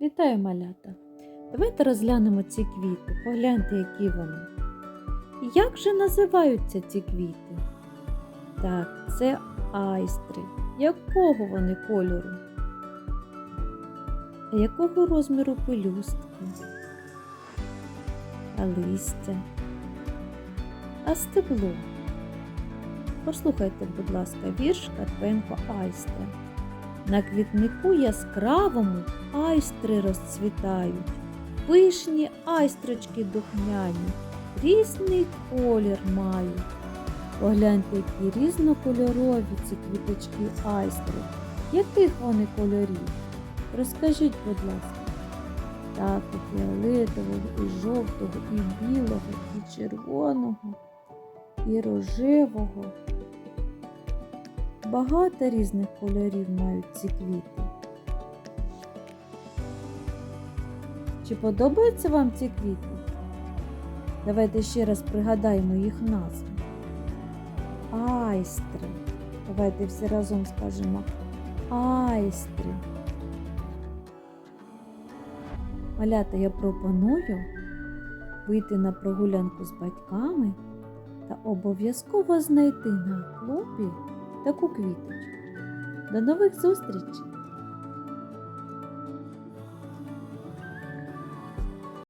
Вітаю малята! Давайте розглянемо ці квіти. Погляньте, які вони. Як же називаються ці квіти? Так, це айстри. Якого вони кольору? Якого розміру пелюстки? А листя? А стебло? Послухайте, будь ласка, вірш Карпенко Айстра. На квітнику яскравому айстри розцвітають, пишні айстрочки духмяні, різний колір мають. Погляньте, які різнокольорові ці квіточки айстри. Яких вони кольорів? Розкажіть, будь ласка. Так, і фіолетового, і жовтого, і білого, і червоного, і рожевого. Багато різних кольорів мають ці квіти. Чи подобаються вам ці квіти? Давайте ще раз пригадаємо їх назву. Айстри. Давайте всі разом скажемо айстри. Малята я пропоную вийти на прогулянку з батьками та обов'язково знайти на клумбі таку квіточку. До нових зустрічей!